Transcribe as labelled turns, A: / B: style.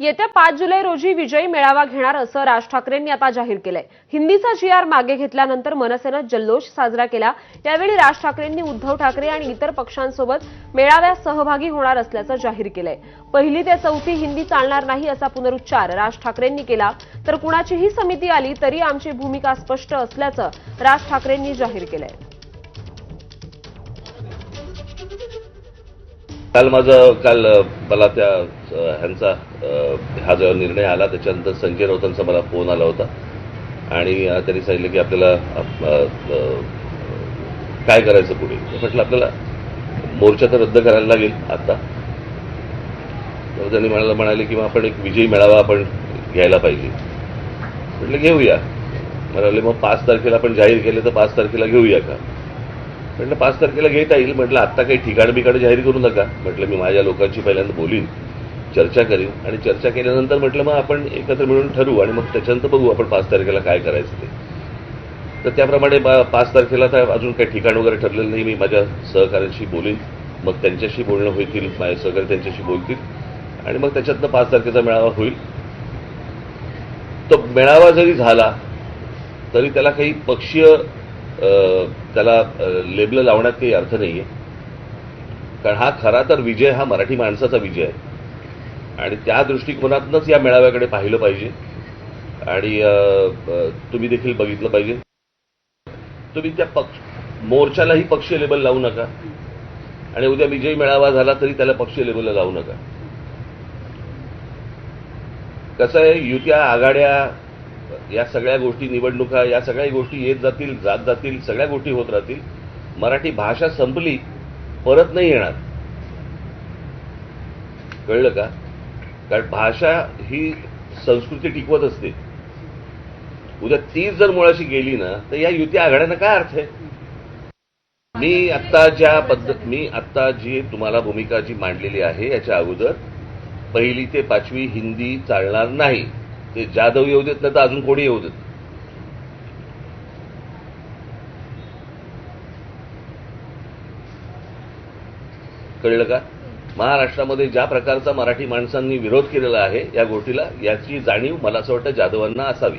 A: येत्या पाच जुलै रोजी विजयी मेळावा घेणार असं राज ठाकरेंनी आता जाहीर केलंय. हिंदीचा जी आर मागे घेतल्यानंतर मनसेनं जल्लोष साजरा केला. यावेळी राज ठाकरेंनी उद्धव ठाकरे आणि इतर पक्षांसोबत मेळाव्यात सहभागी होणार असल्याचं जाहीर केलंय. पहिली ते चौथी हिंदी चालणार नाही असा पुनरुच्चार राज ठाकरेंनी केला. तर कुणाचीही समिती आली तरी आमची भूमिका स्पष्ट असल्याचं राज ठाकरेंनी जाहीर केलंय.
B: काल माझं काल मला त्या ह्यांचा हा जो निर्णय आला त्याच्यानंतर संजय राऊतांचा मला फोन आला होता. आणि त्यांनी सांगितलं की आपल्याला काय करायचं पुढे? म्हटलं आपल्याला मोर्चा तर रद्द करायला लागेल आता. तर त्यांनी म्हणाला म्हणाले की मग आपण एक विजयी मेळावा आपण घ्यायला पाहिजे. म्हटलं घेऊया. म्हणाले मग पाच तारखेला आपण जाहीर केले तर पाच तारखेला घेऊया का? म्हटलं पाच तारखेला घेता येईल. म्हटलं आत्ता काही ठिकाण बिकाणं जाहीर करू नका. म्हटलं मी माझ्या लोकांशी पहिल्यांदा बोलीन चर्चा करीन आणि चर्चा केल्यानंतर म्हटलं मग आपण एकत्र मिळून ठरवू आणि मग त्याच्यानंतर बघू आपण पाच तारखेला काय करायचं ते. तर त्याप्रमाणे पाच तारखेला तर अजून काही ठिकाण वगैरे ठरलेलं नाही. मी माझ्या सहकाऱ्यांशी बोलीन. मग त्यांच्याशी बोलणं होतील माझे सहकारी त्यांच्याशी बोलतील आणि मग त्याच्यातनं पाच तारखेचा मेळावा होईल. तो मेळावा जरी झाला तरी त्याला काही पक्षीय त्याला लेबल लावण्यात काही अर्थ नाहीये. कारण हा खरा तर विजय हा मराठी माणसाचा विजय आहे. आणि त्या दृष्टिकोनातूनच या मेळाव्याकडे पाहिलं पाहिजे. आणि तुम्ही देखील बघितलं पाहिजे. तुम्ही त्या पक्ष मोर्चालाही पक्षीय लेबल लावू नका. आणि उद्या विजयी मेळावा झाला तरी त्याला पक्षीय लेबल लावू नका. कसं आहे युत्या आघाड्या या सगळ्या गोष्टी निवडणुका या सगळ्या गोष्टी येत जातील जात जातील सगळ्या गोष्टी होत राहतील. मराठी भाषा संपली परत नाही येणार. कळलं का? कारण भाषा ही संस्कृती टिकवत असते. उद्या तीच जर मुळाशी गेली ना तर या युती आघाड्यांना काय अर्थ आहे? मी आत्ता ज्या पद्धत मी आत्ता जी तुम्हाला भूमिका जी मांडलेली आहे याच्या अगोदर पहिली ते पाचवी हिंदी चालणार नाही. ते जाधव येऊ देत नाही तर अजून कोणी येऊ देत? कळलं का? महाराष्ट्रामध्ये ज्या प्रकारचा मराठी माणसांनी विरोध केलेला आहे या गोष्टीला याची जाणीव मला असं वाटतं जाधवांना असावी.